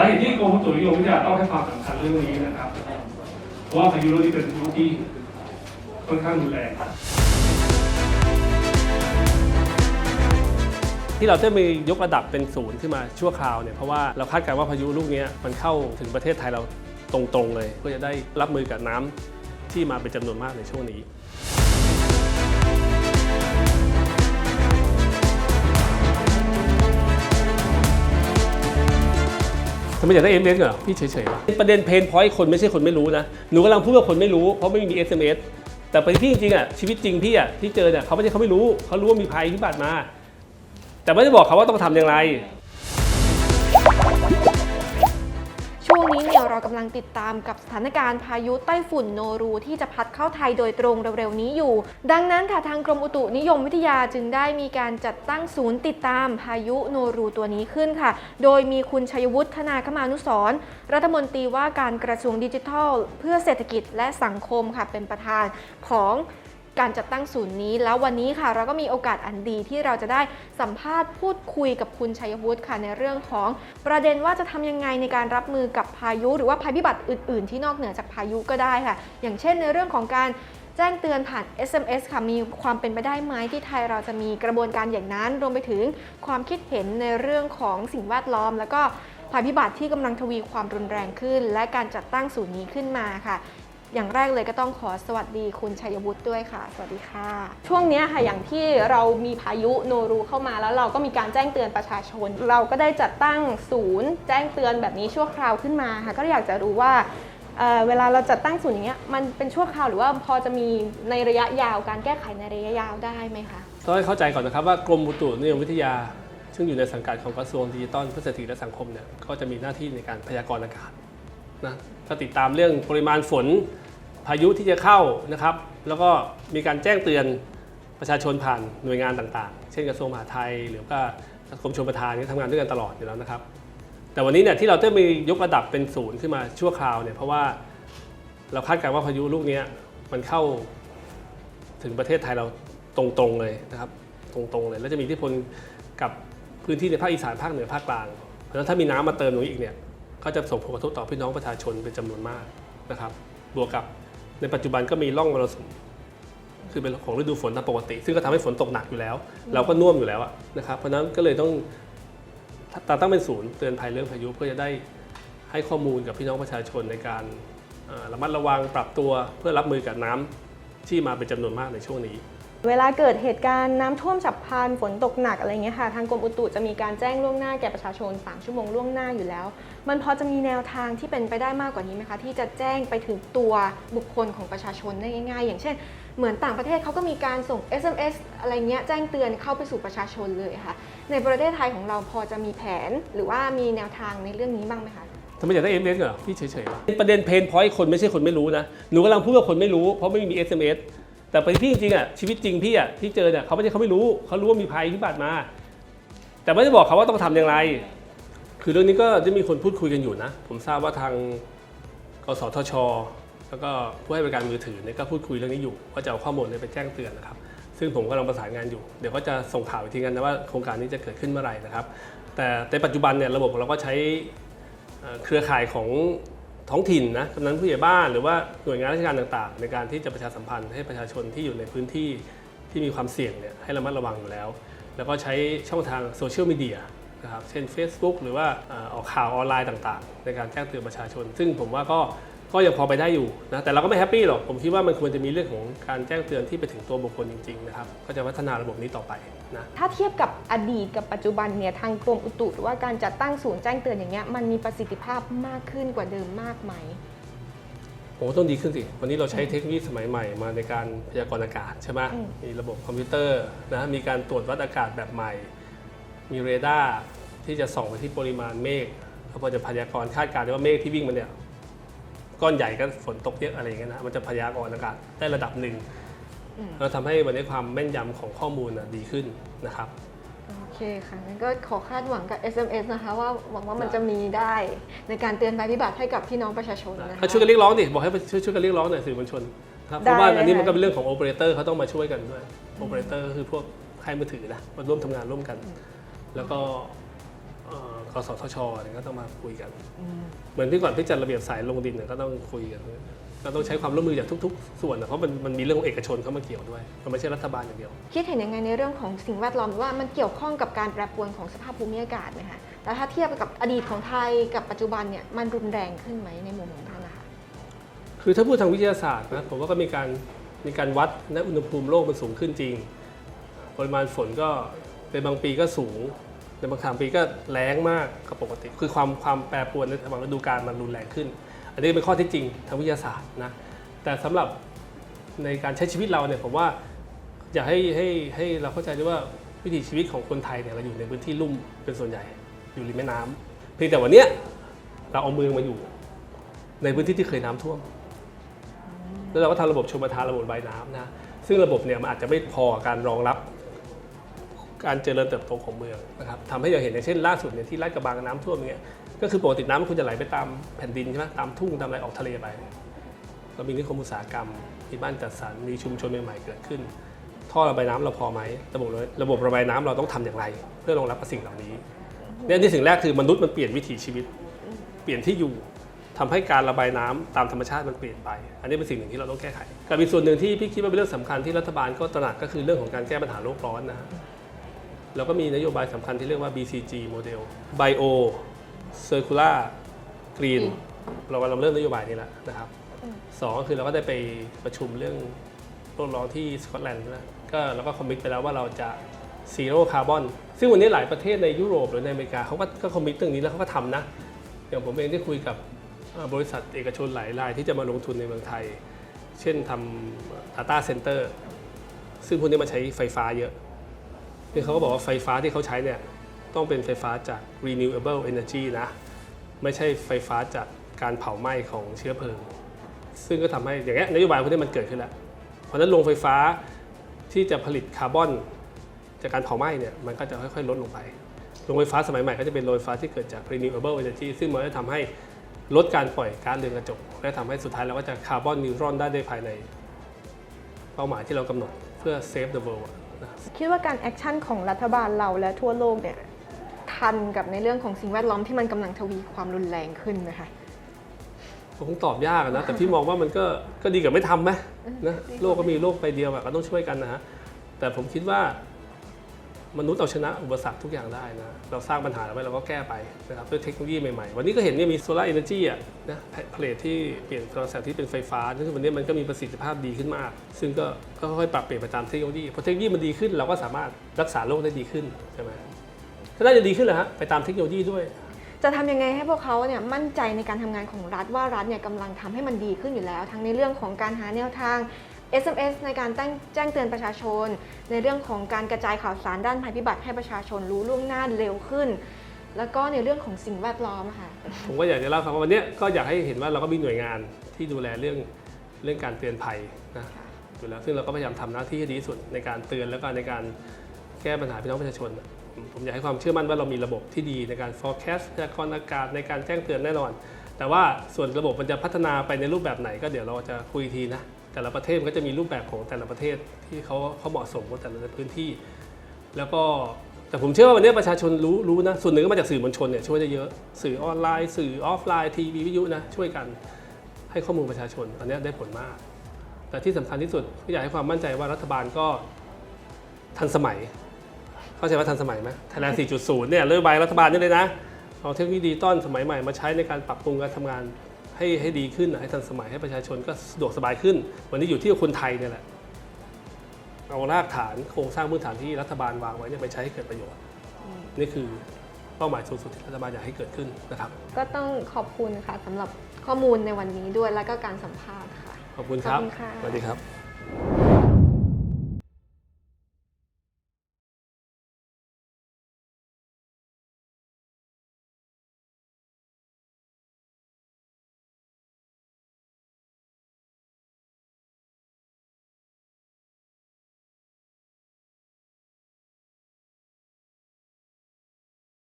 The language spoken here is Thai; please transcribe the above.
าเหตุที่กรมอุตุนิยมวิทยาต้องให้ความสำคัญเรื่องนี้นะครับ เพราะว่าพายุลูกนี้เป็นพายุที่ค่อนข้างรุนแรงที่เราจะมียกระดับเป็นศูนย์ขึ้นมาชั่วคราวเนี่ยเพราะว่าเราคาดการณ์ว่าพายุลูกนี้มันเข้าถึงประเทศไทยเราตรงๆเลยเพื่อจะได้รับมือกับน้ำที่มาเป็นจำนวนมากในช่วงนี้ ทำไมอยากได้ SMS เหรอพี่เฉยๆวะประเด็นเพนพอยต์คนไม่ใช่คนไม่รู้นะ หนูกำลังพูดว่าคนไม่รู้เพราะไม่มี SMS แต่ไปที่จริงๆอะชีวิตจริงพี่อะที่เจอเนี่ยเขาไม่ใช่เขาไม่รู้เขารู้ว่ามีภัยพิบัติมา แต่ไม่ได้บอกเขาว่าต้องทำอย่างไร งนี้เนี่ยเรากำลังติดตามกับสถานการณ์พายุไต้ฝุ่นโนรูที่จะพัดเข้าไทยโดยตรงเร็วๆนี้อยู่ ดังนั้นค่ะทางกรมอุตุนิยมวิทยาจึงได้มีการจัดตั้งศูนย์ติดตามพายุโนรูตัวนี้ขึ้นค่ะ โดยมีคุณชัยวุฒิธนาคมานุสรรัฐมนตรีว่าการกระทรวงดิจิทัล เพื่อเศรษฐกิจและสังคมค่ะเป็นประธานของ การจัดตั้งศูนย์นี้ แล้ววันนี้ค่ะ เราก็มีโอกาสอันดีที่เราจะได้สัมภาษณ์พูดคุยกับคุณชัยวุฒิค่ะในเรื่องของ ประเด็นว่าจะทำยังไงในการรับมือกับพายุ หรือว่าภัยพิบัติอื่น ๆ ที่นอกเหนือจากพายุก็ได้ค่ะ อย่างเช่นในเรื่องของการแจ้งเตือนผ่าน SMS ค่ะ มีความเป็นไปได้ไหมที่ไทยเราจะมีกระบวนการอย่างนั้น รวมไปถึงความคิดเห็นในเรื่องของสิ่งแวดล้อม แล้วก็ภัยพิบัติที่กำลังทวีความรุนแรงขึ้น และการจัดตั้งศูนย์นี้ขึ้นมาค่ะ อย่างแรกเลยก็ต้องขอสวัสดีคุณชัยวุฒิด้วยค่ะ สวัสดีค่ะ ช่วงนี้ค่ะอย่างที่เรามีพายุโนรูเข้ามาแล้วเราก็มีการแจ้งเตือนประชาชน เราก็ได้จัดตั้งศูนย์ แจ้งเตือนแบบนี้ชั่วคราวขึ้นมาค่ะก็อยากจะรู้ว่าเเวลาเราจัดตั้งศูนย์อย่างเงี้ยมันเป็นชั่วคราวหรือว่าพอจะมีในระยะยาวการแก้ไขในระยะยาวได้ไหมคะต้องให้เข้าใจก่อนนะครับว่ากรมอุตุนิยมวิทยา ซึ่งอยู่ในสังกัดของกระทรวงดิจิทัลเพื่อเศรษฐกิจและสังคมเนี่ยก็จะมีหน้าที่ในการพยากรณ์อากาศ นะก็ติดตามเรื่องปริมาณฝนพายุที่จะเข้านะครับ แล้วก็มีการแจ้งเตือนประชาชนผ่านหน่วยงานต่างๆ เช่นกระทรวงมหาดไทย หรือว่ากรมชลประทานที่ทำงานด้วยกันตลอดอยู่แล้วนะครับ แต่วันนี้เนี่ยที่เราจะมียกระดับเป็นศูนย์ขึ้นมาชั่วคราวเนี่ยเพราะว่าเราคาดการณ์ว่าพายุลูกนี้มันเข้าถึงประเทศไทยเราตรงๆเลยนะครับ ตรงๆเลย แล้วจะมีอิทธิพลกับพื้นที่ในภาคอีสานภาคเหนือภาคกลาง เพราะฉะนั้นถ้ามีน้ำมาเติมตรงนี้อีกเนี่ย ก็จะส่งผลกระทบต่อพี่น้องประชาชนเป็นจำนวนมากนะครับ บวกกับในปัจจุบันก็มีร่องมรสุมคือเป็นของฤดูฝนตามปกติ ซึ่งก็ทำให้ฝนตกหนักอยู่แล้ว เราก็น่วมอยู่แล้วนะครับเพราะนั้นก็เลยต้องตาตั้งเป็นศูนย์เตือนภัยเรื่องพายุเพื่อจะได้ให้ข้อมูลกับพี่น้องประชาชนในการระมัดระวังปรับตัวเพื่อรับมือกับน้ำที่มาเป็นจำนวนมากในช่วงนี้ เวลาเกิดเหตุการณ์น้ำท่วมฉับพลันฝนตกหนักอะไรเงี้ยค่ะทางกรมอุตุจะมีการแจ้งล่วงหน้าแก่ประชาชน 3 ชั่วโมงล่วงหน้าอยู่แล้ว มันพอจะมีแนวทางที่เป็นไปได้มากกว่านี้ไหมคะ ที่จะแจ้งไปถึงตัวบุคคลของประชาชนได้ง่าย ๆ อย่างเช่น เหมือนต่างประเทศเขาก็มีการส่ง SMS อะไรเงี้ยแจ้งเตือนเข้าไปสู่ประชาชนเลยค่ะ ในประเทศไทยของเราพอจะมีแผน หรือว่ามีแนวทางในเรื่องนี้บ้างไหมคะทำไมอยากได้ SMS เหรอพี่เฉยๆประเด็นเพนพอยต์คนไม่ใช่คนไม่รู้นะหนูกำลังพูดว่าคนไม่รู้เพราะไม่มี SMS แต่ไปที่จริงๆอะชีวิตจริงพี่อะที่เจอเนี่ยเขาไม่ใช่เขาไม่รู้เขารู้ว่ามีภัยพิบัติมา แต่ไม่ได้บอกเขาว่าต้องทำอย่างไร คือเรื่องนี้ก็จะมีคนพูดคุยกันอยู่นะ ผมทราบว่าทางกสทช แล้วก็ผู้ให้บริการมือถือเนี่ยก็พูดคุยเรื่องนี้อยู่ว่าจะเอาข้อมูลไปแจ้งเตือนนะครับ ซึ่งผมกำลังประสานงานอยู่ เดี๋ยวก็จะส่งข่าวอีกทีกันนะว่าโครงการนี้จะเกิดขึ้นเมื่อไหร่นะครับ แต่ในปัจจุบันเนี่ยระบบของเราก็ใช้เครือข่ายของ ท้องถิ่นนะกำนันผู้ใหญ่บ้านหรือว่าหน่วยงานราชการต่างๆ ในการที่จะประชาสัมพันธ์ให้ประชาชนที่อยู่ในพื้นที่ที่มีความเสี่ยงเนี่ยให้ระมัดระวังอยู่แล้ว แล้วก็ใช้ช่องทางโซเชียลมีเดียนะครับเช่น Facebook หรือว่าออกข่าวออนไลน์ต่างๆ ในการแจ้งเตือนประชาชน ซึ่งผมว่าก็ ก็ยังพอไปได้อยู่นะแต่เราก็ไม่แฮปปี้หรอก ผมคิดว่ามันควรจะมีเรื่องของการแจ้งเตือนที่ไปถึงตัวบุคคลจริงๆนะครับก็จะพัฒนาระบบนี้ต่อไปนะถ้าเทียบกับอดีตกับปัจจุบันเนี่ยทางกรมอุตุหรือว่าการจัดตั้งศูนย์แจ้งเตือนอย่างเงี้ยมันมีประสิทธิภาพมากขึ้นกว่าเดิมมากไหมโอ้ต้องดีขึ้นสิ วันนี้เราใช้เทคโนโลยีสมัยใหม่มาในการพยากรณ์อากาศใช่ไหมอืมมีระบบคอมพิวเตอร์นะมีการตรวจวัดอากาศแบบใหม่ มีเรดาร์ที่จะส่องไปที่ปริมาณเมฆแล้วพอจะพยากรณ์คาดการณ์ได้ว่าเมฆที่วิ่งมาเนี่ย ก้อนใหญ่ก็ฝนตกเยอะอะไรอย่างเงี้ยนะมันจะพยากรณ์อากาศได้ระดับหนึ่งเราทำให้วันนี้ความแม่นยำของข้อมูลน่ะดีขึ้นนะครับโอเคค่ะงั้นก็ขอคาดหวังกับ SMS นะคะว่าหวังว่ามันจะมีได้ในการเตือนภัยพิบัติให้กับพี่น้องประชาชนนะคะก็ช่วยกันเรียกร้องดิบอกให้ช่วยช่วยกันเรียกร้องหน่อยสื่อมวลชนครับเพราะว่าได้เลยอันนี้มันค่ะก็เป็นเรื่องของโอเปอเรเตอร์เขาต้องมาช่วยกันด้วยโอเปอเรเตอร์ก็คือพวกค่ายมือถือนะมาร่วมทำงานร่วมกัน แล้วก็ เอ่อกสทชเนี่ยก็ต้องมาคุยกันเหมือนที่ก่อนที่จัดระเบียบสายลงดินเนี่ยก็ต้องคุยกันก็ต้องใช้ความร่วมมือจากทุก ๆ ส่วนนะเพราะมันมันมีเรื่องของเอกชนเข้ามาเกี่ยวด้วย มันไม่ใช่รัฐบาลอย่างเดียว คิดเห็นยังไงในเรื่องของสิ่งแวดล้อมว่ามันเกี่ยวข้องกับการแปรปรวนของสภาพภูมิอากาศไหมคะแล้วถ้าเทียบกับอดีตของไทยกับปัจจุบันเนี่ยมันรุนแรงขึ้นไหมในมุมของท่านนะคะ คือถ้าพูดทางวิทยาศาสตร์นะผมว่าก็มีการมีการวัดนะอุณหภูมิโลกมันสูงขึ้นจริง ปริมาณฝนก็ในบางปีก็สูง ในบางครั้งปีก็แรงมากก็ปกติ คือความความแปรปรวนในบางฤดูกาลมันรุนแรงขึ้น อันนี้เป็นข้อที่จริงทางวิทยาศาสตร์นะแต่สำหรับในการใช้ชีวิตเราเนี่ยผมว่าอยากให้ให้ให้เราเข้าใจด้วยว่าวิถีชีวิตของคนไทยเนี่ยเราอยู่ในพื้นที่ลุ่มเป็นส่วนใหญ่อยู่ริมแม่น้ำเพียงแต่วันเนี้ยเราเอาเมืองมาอยู่ ในพื้นที่ที่เคยน้ำท่วม แล้วเราก็ทำระบบชมประทานระบบระบายน้ำนะซึ่งระบบเนี่ยมันอาจจะไม่พอการรองรับ การเจริญเติบโตของเมืองนะครับทำให้เราเห็นอย่างเช่นล่าสุดเนี่ยที่ลาดกระบังน้ำท่วมอย่างเงี้ยก็คือปกติน้ำมันควรจะไหลไปตามแผ่นดินใช่ไหมตามทุ่งตามอะไรออกทะเลไปเรามีนิคมอุตสาหกรรมมีบ้านจัดสรรมีชุมชนใหม่ๆเกิดขึ้น ท่อระบายน้ำเราพอไหมระบบระบบระบายน้ำเราต้องทำอย่างไร เพื่อรองรับกับสิ่งเหล่านี้เนี่ยที่สิ่งแรกคือมนุษย์มันเปลี่ยนวิถีชีวิต เปลี่ยนที่อยู่ทำให้การระบายน้ำตามธรรมชาติมันเปลี่ยนไป อันนี้เป็นสิ่งหนึ่งที่เราต้องแก้ไขกับอีกส่วนหนึ่งที่พี่คิดว่าเป็นเรื่องสำคัญที่รัฐบาลก็ตระหนักก็คือเรื่องของการแก้ปัญหาโลกร้อนนะ ฮะเราก็มีนโยบายสำคัญที่เรียกว่า BCG โมเดล Bio Circular Green เรากำลังเริ่มนโยบายนี้แล้วนะครับสองก็คือเราก็ได้ไปประชุมเรื่องโลกร้อนที่สกอตแลนด์นะก็เราก็คอมมิตไปแล้วว่าเราจะซีโร่คาร์บอนซึ่งวันนี้หลายประเทศในยุโรปหรือในอเมริกาเขาก็ก็คอมมิตเรื่องนี้แล้วเขาก็ทำนะ อย่างผมเองที่คุยกับเอ่อบริษัทเอกชนหลายรายที่จะมาลงทุนในเมืองไทย เช่นทำ Data Center ซึ่งพวกนี้มันใช้ไฟฟ้าเยอะ คือเขาก็บอกว่าไฟฟ้าที่เขาใช้เนี่ยต้องเป็นไฟฟ้าจาก renewable energy นะ ไม่ใช่ไฟฟ้าจากการเผาไหม้ของเชื้อเพลิง ซึ่งก็ทำให้อย่างเงี้ยนโยบายพวกนี้มันเกิดขึ้นแล้ว เพราะนั้นโรงไฟฟ้าที่จะผลิตคาร์บอนจากการเผาไหม้เนี่ยมันก็จะค่อยๆ ลดลงไป โรงไฟฟ้าสมัยใหม่ก็จะเป็นโรงไฟฟ้าที่เกิดจาก renewable energy ซึ่งมันจะทำให้ลดการปล่อยก๊าซเรือนกระจก และทำให้สุดท้ายเราก็จะคาร์บอนนิวทรอนได้ในภายใน เป้าหมายที่เรากำหนดเพื่อ save the world คิดว่าการแอคชั่นของรัฐบาลเราและทั่วโลกเนี่ยทันกับในเรื่องของสิ่งแวดล้อมที่มันกำลังทวีความรุนแรงขึ้นนะคะคงตอบยากนะแต่พี่มองว่ามันก็ก็ดีกว่าไม่ทำไหมนะโลกก็มีโลกไปเดียวอะก็ต้องช่วยกันนะฮะแต่ผมคิดว่า มนุษย์เอาชนะอุปสรรคทุกอย่างได้นะ เราสร้างปัญหาไว้เราก็แก้ไปนะครับด้วยเทคโนโลยีใหม่ๆ วันนี้ก็เห็นเนี่ยมีโซลาร์เอเนจีอะนะผลิตที่เปลี่ยนกระแสที่เป็นไฟฟ้าซึ่งวันนี้มันก็มีประสิทธิภาพดีขึ้นมาก ซึ่งก็ค่อยๆปรับเปลี่ยนไปตามเทคโนโลยีพอเทคโนโลยีมันดีขึ้น เราก็สามารถรักษาโรคได้ดีขึ้นใช่ไหมก็น่าจะดีขึ้นแหละฮะไปตามเทคโนโลยีด้วย จะทำยังไงให้พวกเขาเนี่ยมั่นใจในการทำงานของรัฐว่ารัฐเนี่ยกำลังทำให้มันดีขึ้นอยู่แล้ว ทั้งในเรื่องของการหาแนวทาง SMS ในการแจ้งแจ้งเตือนประชาชน ในเรื่องของการกระจายข่าวสารด้านภัยพิบัติให้ประชาชนรู้ล่วงหน้าเร็วขึ้น แล้วก็ในเรื่องของสิ่งแวดล้อมค่ะ ผมก็อยากจะเล่าครับว่าวันนี้ก็อยากให้เห็นว่าเราก็มีหน่วยงานที่ดูแลเรื่องเรื่องการเตือนภัยนะอยู่แล้วซึ่งเราก็พยายามทำหน้าที่ให้ดีที่สุดในการเตือนแล้วก็ในการแก้ปัญหาพี่น้องประชาชน ผมอยากให้ความเชื่อมั่นว่าเรามีระบบที่ดีในการ forecast พยากรณ์อากาศในการแจ้งเตือนแน่นอน แต่ว่าส่วนระบบมันจะพัฒนาไปในรูปแบบไหนก็เดี๋ยวเราจะคุยทีนะ แต่ละประเทศมันก็จะมีรูปแบบของแต่ละประเทศที่เขาเขาเหมาะสมกับแต่ละพื้นที่ แล้วก็แต่ผมเชื่อว่าวันนี้ประชาชนรู้รู้นะส่วนหนึ่งก็มาจากสื่อมวลชนเนี่ยช่วยได้เยอะสื่อออนไลน์ สื่อออฟไลน์ทีวีวิทยุนะช่วยกันให้ข้อมูลประชาชนตอนนี้ได้ผลมาก แต่ที่สำคัญที่สุดก็อยากให้ความมั่นใจว่ารัฐบาลก็ทันสมัย เข้าใจว่าทันสมัยไหมไทยแลนด์4.0 เนี่ยนโยบายรัฐบาลนี่เลยนะเอาเทคโนโลยีดิจิตอลสมัยใหม่มาใช้ในการปรับปรุงการทำงาน ให้ให้ดีขึ้นนะให้ทันสมัยให้ประชาชนก็สะดวกสบายขึ้น วันนี้อยู่ที่คนไทยเนี่ยแหละเอารากฐานโครงสร้างพื้นฐานที่รัฐบาลวางไว้เนี่ยไปใช้ให้เกิดประโยชน์ นี่คือเป้าหมายสูงสุดที่รัฐบาลอยากให้เกิดขึ้นนะครับ ก็ต้องขอบคุณค่ะสำหรับข้อมูลในวันนี้ด้วยแล้วก็การสัมภาษณ์ค่ะ ขอบคุณครับขอบคุณค่ะสวัสดีครับ